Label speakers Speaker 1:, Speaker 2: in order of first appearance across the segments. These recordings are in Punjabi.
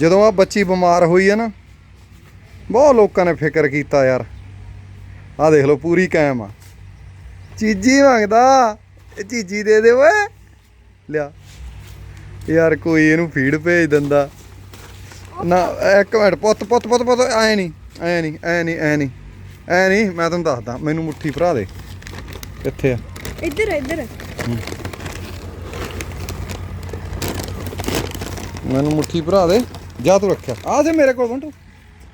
Speaker 1: ਜਦੋਂ ਆ ਬੱਚੀ ਬਿਮਾਰ ਹੋਈ ਹੈ ਨਾ ਬਹੁਤ ਲੋਕਾਂ ਨੇ ਫਿਕਰ ਕੀਤਾ ਯਾਰ। ਆ ਦੇਖ ਲਓ ਪੂਰੀ ਕਾਇਮ ਆ। ਚੀਜੀ ਮੰਗਦਾ ਇਹ ਚੀਜੀ ਦੇ ਦੇ ਓਏ। ਲਿਆ। ਯਾਰ ਕੋਈ ਇਹਨੂੰ ਫੀਡ ਭੇਜ ਦਿੰਦਾ। ਨਾ ਇੱਕ ਮਿੰਟ ਪੁੱਤ ਪੁੱਤ ਪੁੱਤ ਪੁੱਤ ਐ ਨਹੀਂ ਐ ਨਹੀਂ ਐ ਨਹੀਂ ਐ ਨਹੀਂ ਐ ਨਹੀਂ ਮੈਂ ਤੁਹਾਨੂੰ ਦੱਸਦਾ ਮੈਨੂੰ ਮੁੱਠੀ ਭਰਾ ਦੇ। ਕਿੱਥੇ ਆ।
Speaker 2: ਇੱਧਰ ਇੱਧਰ।
Speaker 1: ਮੈਨੂੰ ਮੁੱਠੀ ਭਰਾ ਦੇ। ਜਾ ਤੂੰ ਰੱਖਿਆ। ਆ ਦੇ ਮੇਰੇ ਕੋਲ ਬੰਟੂ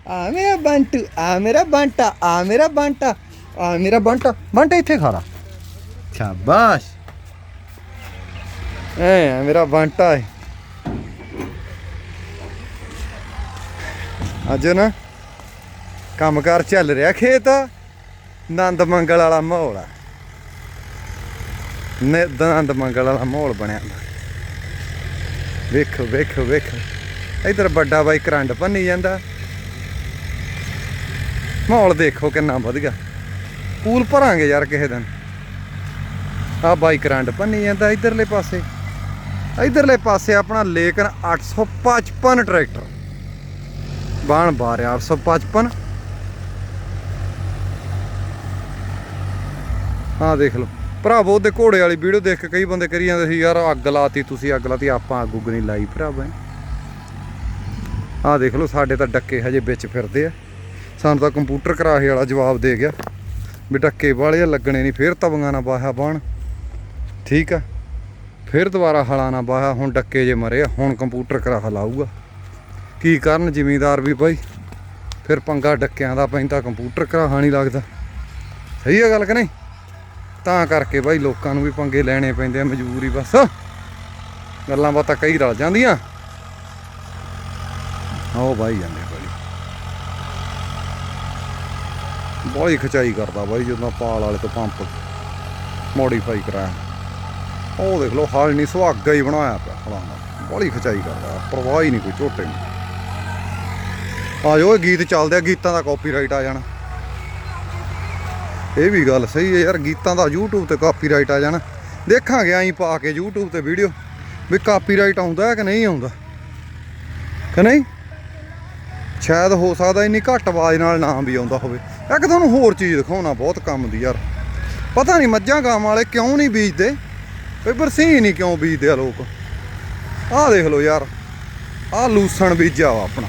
Speaker 1: ਆ ਮੇਰਾ ਬੰਟੂ, ਆ ਮੇਰਾ ਬੰਟਾ, ਆ ਮੇਰਾ ਬੰਟਾ, ਆ ਮੇਰਾ ਬੰਟਾ। ਬੰਟਾ ਇੱਥੇ ਖੜਾ ਸ਼ਾਬਾਸ਼। ਐ ਮੇਰਾ ਬੰਟਾ ਹੈ ਅੱਜ ਨਾ ਕੰਮਕਾਰ ਚੱਲ ਰਿਹਾ ਖੇਤ। ਨੰਦ ਮੰਗਲ ਵਾਲਾ ਮਾਹੌਲ ਆ। ਨੰਦ ਮੰਗਲ ਵਾਲਾ ਮਾਹੌਲ ਬਣਿਆ। ਹੁੰਦਾ ਵੇਖੋ ਵੇਖੋ ਵੇਖੋ। ਇਧਰ ਵੱਡਾ ਬਾਈ ਕਰੰਟ ਭੰਨੀ ਜਾਂਦਾ। ਮਾਹੌਲ ਦੇਖੋ ਕਿੰਨਾ ਵਧੀਆ। ਪੂਲ ਭਰਾਂਗੇ ਯਾਰ ਕਿਸੇ ਦਿਨ। ਆ ਬਾਈ ਕਰੰਟ ਭੰਨੀ ਜਾਂਦਾ ਇਧਰਲੇ ਪਾਸੇ। ਇਧਰਲੇ ਪਾਸੇ ਆਪਣਾ ਲੇਕਨ 855 ਟਰੈਕਟਰ। ਬਾਣ ਬਾਰਿਆ 855 ਹਾਂ ਦੇਖ ਲਓ। ਭਰਾਵੋ ਉਹਦੇ ਘੋੜੇ ਵਾਲੀ ਵੀਡੀਓ ਦੇਖ ਕੇ ਕਈ ਬੰਦੇ ਕਰੀ ਜਾਂਦੇ ਸੀ, ਯਾਰ ਅੱਗ ਲਾਤੀ, ਤੁਸੀਂ ਅੱਗ ਲਾਤੀ, ਆਪਾਂ ਅੱਗ ਉੱਗ ਨਹੀਂ ਲਾਈ। ਭਰਾਵਾ ਆਹ ਦੇਖ ਲਓ, ਸਾਡੇ ਤਾਂ ਡੱਕੇ ਹਜੇ ਵਿੱਚ ਫਿਰਦੇ ਆ। ਸਾਨੂੰ ਤਾਂ ਕੰਪਿਊਟਰ ਕਰਾਹੇ ਵਾਲਾ ਜਵਾਬ ਦੇ ਗਿਆ ਵੀ ਡੱਕੇ ਵਾਲੇ ਲੱਗਣੇ ਨਹੀਂ, ਫੇਰ ਤਵੀਆਂ ਨਾ ਬਾਹਾ ਬਾਣ ਠੀਕ ਆ, ਫਿਰ ਦੁਬਾਰਾ ਹਲਾ ਨਾ ਬਾਹਾ, ਹੁਣ ਡੱਕੇ ਜੇ ਮਰੇ ਆ, ਹੁਣ ਕੰਪਿਊਟਰ ਕਰਾਹਾ ਲਾਊਗਾ। ਕੀ ਕਰਨ ਜ਼ਿਮੀਂਦਾਰ ਵੀ ਬਾਈ? ਫਿਰ ਪੰਗਾ ਡੱਕਿਆਂ ਦਾ ਪੈਂਦਾ, ਕੰਪਿਊਟਰ ਕਰਾਹਾ ਨਹੀਂ ਲੱਗਦਾ। ਸਹੀ ਆ ਗੱਲ ਕਿ ਨਹੀਂ? ਤਾਂ ਕਰਕੇ ਬਾਈ ਲੋਕਾਂ ਨੂੰ ਵੀ ਪੰਗੇ ਲੈਣੇ ਪੈਂਦੇ ਆ ਮਜਬੂਰੀ ਬਸ। ਗੱਲਾਂ ਬਾਤਾਂ ਕਈ ਰਲ ਜਾਂਦੀਆਂ। ਆਓ ਬਾਈ ਜਾਂਦੇ ਬਾਈ। ਬੜੀ ਖਚਾਈ ਕਰਦਾ ਬਾਈ, ਜਦੋਂ ਪਾਲ ਵਾਲੇ ਤੋਂ ਪੰਪ ਮੋਡੀਫਾਈ ਕਰਾਇਆ। ਉਹ ਦੇਖ ਲਓ, ਹਾਲ ਨਹੀਂ, ਸੁਹਾਗਾ ਹੀ ਬਣਾਇਆ ਪਿਆ ਹਲਾਂ ਦਾ ਬੜੀ ਖਚਾਈ ਕਰਦਾ, ਪਰਵਾਹ ਹੀ ਨਹੀਂ ਕੋਈ, ਝੋਟੇ ਨੂੰ। ਆ ਜੋ ਇਹ ਗੀਤ ਚੱਲਦੇ ਆ, ਗੀਤਾਂ ਦਾ ਕਾਪੀਰਾਈਟ ਆ ਜਾਣਾ। ਇਹ ਵੀ ਗੱਲ ਸਹੀ ਹੈ ਯਾਰ, ਗੀਤਾਂ ਦਾ YouTube ਤੇ ਕਾਪੀਰਾਈਟ ਆ ਜਾਣਾ। ਦੇਖਾਂਗੇ, ਐਂ ਪਾ ਕੇ YouTube ਤੇ ਵੀਡੀਓ ਵੀ ਕਾਪੀਰਾਈਟ ਆਉਂਦਾ ਕਿ ਨਹੀਂ ਆਉਂਦਾ। ਕਿ ਨਹੀਂ? ਸ਼ਾਇਦ ਹੋ ਸਕਦਾ ਇੰਨੀ ਘੱਟ ਆਵਾਜ਼ ਨਾਲ ਨਾ ਵੀ ਆਉਂਦਾ ਹੋਵੇ। ਇੱਕ ਤੁਹਾਨੂੰ ਹੋਰ ਚੀਜ਼ ਦਿਖਾਉਣਾ, ਬਹੁਤ ਕੰਮ ਦੀ ਯਾਰ। ਪਤਾ ਨਹੀਂ ਮੱਝਾਂ ਗਾਵਾਂ ਵਾਲੇ ਕਿਉਂ ਨਹੀਂ ਬੀਜਦੇ? ਵੀ ਬਰਸੀਨ ਹੀ ਕਿਉਂ ਬੀਜਦੇ ਆ ਲੋਕ? ਆਹ ਦੇਖ ਲਓ ਯਾਰ, ਆਹ ਲੂਸਣ ਬੀਜਿਆ ਵਾ ਆਪਣਾ।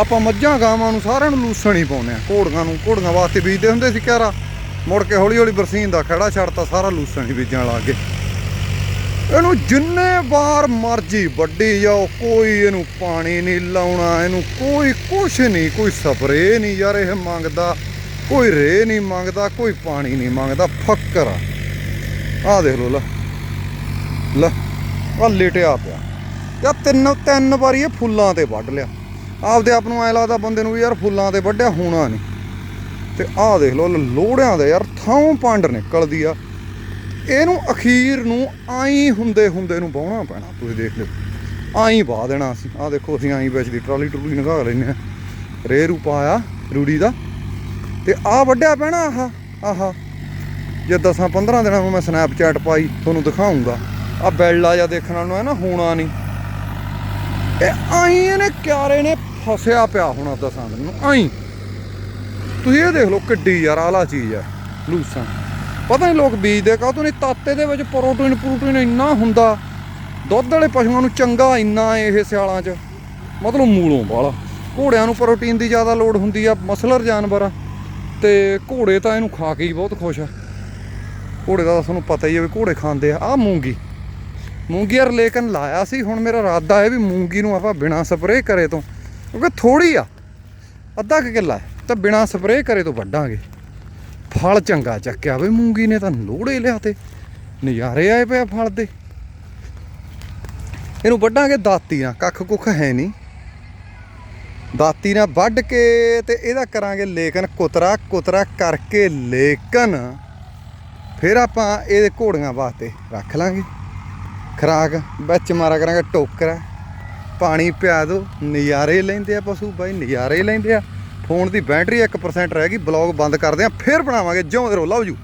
Speaker 1: ਆਪਾਂ ਮੱਝਾਂ ਗਾਵਾਂ ਨੂੰ ਸਾਰਿਆਂ ਨੂੰ ਲੂਸਣ ਹੀ ਪਾਉਂਦੇ ਆ, ਘੋੜੀਆਂ ਨੂੰ, ਘੋੜੀਆਂ ਵਾਸਤੇ ਬੀਜਦੇ ਹੁੰਦੇ ਸੀ ਕਿਆਰਾ। ਮੁੜ ਕੇ ਹੌਲੀ ਹੌਲੀ ਬਰਸੀਨ ਦਾ ਖੜਾ ਛੱਡਤਾ, ਸਾਰਾ ਲੂਸਣ ਹੀ ਬੀਜਣ ਲੱਗ ਗਏ। ਇਹਨੂੰ ਜਿੰਨੇ ਵਾਰ ਮਰਜ਼ੀ ਵੱਡੀ ਜਾਓ, ਕੋਈ ਇਹਨੂੰ ਪਾਣੀ ਨਹੀਂ ਲਾਉਣਾ, ਇਹਨੂੰ ਕੋਈ ਕੁਛ ਨਹੀਂ, ਕੋਈ ਸਪਰੇ ਨਹੀਂ ਯਾਰ ਇਹ ਮੰਗਦਾ, ਕੋਈ ਰੇ ਨਹੀਂ ਮੰਗਦਾ, ਕੋਈ ਪਾਣੀ ਨਹੀਂ ਮੰਗਦਾ, ਫੱਕਰ ਆ। ਆਹ ਦੇਖ ਲੋ। ਲੈ ਆ ਲੇਟਿਆ ਪਿਆ। ਯਾ ਤਿੰਨ ਤਿੰਨ ਵਾਰੀ ਇਹ ਫੁੱਲਾਂ ਤੇ ਵੱਢ ਲਿਆ। ਆਪਦੇ ਆਪ ਨੂੰ ਐ ਲੱਗਦਾ ਬੰਦੇ ਨੂੰ ਵੀ ਯਾਰ ਫੁੱਲਾਂ ਤੇ ਵੱਢਿਆ ਹੋਣਾ ਨਹੀਂ। ਤੇ ਆਹ ਦੇਖ ਲੋ ਲੋੜਿਆਂ ਦੇ ਯਾਰ ਥਾਂ ਪੰਡ ਨਿਕਲਦੀ ਆ। ਇਹਨੂੰ ਅਖੀਰ ਨੂੰ ਆਈ ਹੁੰਦੇ ਹੁੰਦੇ ਨੂੰ ਬਾਉਣਾ ਪੈਣਾ, ਤੁਸੀਂ ਦੇਖ ਲਿਓ। ਆਈ ਬਾਹ ਦੇਣਾ ਅਸੀਂ। ਆਹ ਦੇਖੋ, ਅਸੀਂ ਆਈ ਵਿੱਚ ਦੀ ਟਰਾਲੀ ਟਰੂਲੀ ਨਗਾ ਲੈਨੇ ਆ ਰੇ ਰੂ ਪਾਇਆ ਰੂੜੀ ਦਾ। ਤੇ ਆਹ ਵੱਡਿਆ ਪੈਣਾ ਆਹ ਆਹ। ਜੇ 10 15 ਦਿਨਾਂ ਨੂੰ ਮੈਂ ਸਨੈਪਚੈਟ ਪਾਈ, ਤੁਹਾਨੂੰ ਦਿਖਾਉਂਗਾ। ਆ ਬੈਲਾ ਜਾਂ ਦੇਖਣ ਨੂੰ ਹੈ ਨਾ ਹੋਣਾ ਨਹੀਂ। ਇਹ ਆਈ ਇਹਨੇ ਕਿਆਰੇ ਨੇ ਫਸਿਆ ਪਿਆ ਹੋਣਾ ਦਸਾਂ ਦਿਨ ਨੂੰ। ਆਈ। ਤੁਸੀਂ ਇਹ ਦੇਖ ਲਓ ਕਿੱਡੀ ਯਾਰ ਆਲਾ ਚੀਜ਼ ਹੈ, ਲੂਸਾਂ। ਪਤਾ ਨਹੀਂ ਲੋਕ ਬੀਜਦੇ ਕਾਹ ਤੋਂ ਨਹੀਂ ਤਾਤੇ ਦੇ ਵਿੱਚ ਪ੍ਰੋਟੀਨ ਪ੍ਰੋਟੀਨ ਇੰਨਾ ਹੁੰਦਾ ਦੁੱਧ ਵਾਲੇ ਪਸ਼ੂਆਂ ਨੂੰ ਚੰਗਾ ਇੰਨਾ ਇਹ ਸਿਆਲਾਂ 'ਚ ਮਤਲਬ ਮੂਲੋਂ ਵਾਲਾ। ਘੋੜਿਆਂ ਨੂੰ ਪ੍ਰੋਟੀਨ ਦੀ ਜ਼ਿਆਦਾ ਲੋੜ ਹੁੰਦੀ ਆ ਮਸਲਰ ਜਾਨਵਰ ਆ ਤੇ ਘੋੜੇ ਤਾਂ ਇਹਨੂੰ ਖਾ ਕੇ ਹੀ ਬਹੁਤ ਖੁਸ਼ ਆ। ਘੋੜੇ ਦਾ ਤਾਂ ਤੁਹਾਨੂੰ ਪਤਾ ਹੀ ਹੈ ਵੀ ਘੋੜੇ ਖਾਂਦੇ ਆ ਆ ਮੂੰਗੀ। ਮੂੰਗੀ ਯਾਰ ਲੇਕਿਨ ਲਾਇਆ ਸੀ ਹੁਣ ਮੇਰਾ ਇਰਾਦਾ ਹੈ ਵੀ ਮੂੰਗੀ ਨੂੰ ਆਪਾਂ ਬਿਨਾ ਸਪਰੇਅ ਕਰੇ ਤੋਂ ਕਿਉਂਕਿ ਥੋੜੀ ਆ ਅੱਧਾ ਕੁ ਕਿੱਲਾ ਹੈ, ਤਾਂ ਬਿਨਾ ਸਪਰੇਅ ਕਰੇ ਤੋਂ ਵੱਢਾਂਗੇ। ਫਲ ਚੰਗਾ ਚੱਕਿਆ ਬਈ ਮੂੰਗੀ ਨੇ ਤਾਂ ਲੋੜੇ ਲਿਆ ਤੇ ਨਜ਼ਾਰੇ ਆਏ ਪਿਆ ਫਲ ਦੇ। ਇਹਨੂੰ ਵੱਢਾਂਗੇ ਦਾਤੀ ਨਾਲ, ਕੱਖ ਕੁੱਖ ਹੈ ਨਹੀਂ। ਦਾਤੀ ਨਾਲ ਵੱਢ ਕੇ ਤੇ ਇਹਦਾ ਕਰਾਂਗੇ ਲੇਕਨ ਕੁਤਰਾ ਕੁਤਰਾ ਕਰਕੇ ਲੇਕਨ ਫਿਰ ਆਪਾਂ ਇਹਦੇ ਘੋੜੀਆਂ ਵਾਸਤੇ ਰੱਖ ਲਾਂਗੇ। ਖਰਾਕ ਵਿੱਚ ਮਾਰਾ ਕਰਾਂਗੇ ਟੋਕਰਾ। ਪਾਣੀ ਪਿਆ ਦੋ, ਨਜ਼ਾਰੇ ਲੈਂਦੇ ਆ ਪਸ਼ੂ ਬਾਈ, ਨਜ਼ਾਰੇ ਲੈਂਦੇ ਆ। ਫੋਨ ਦੀ ਬੈਟਰੀ 1% ਰਹਿ ਗਈ, ਬਲੌਗ ਬੰਦ ਕਰਦੇ ਆ ਫਿਰ ਬਣਾਵਾਂਗੇ ਜਿਉਂ ਰਹੋ ਰੋ ਲਓ ਜੂ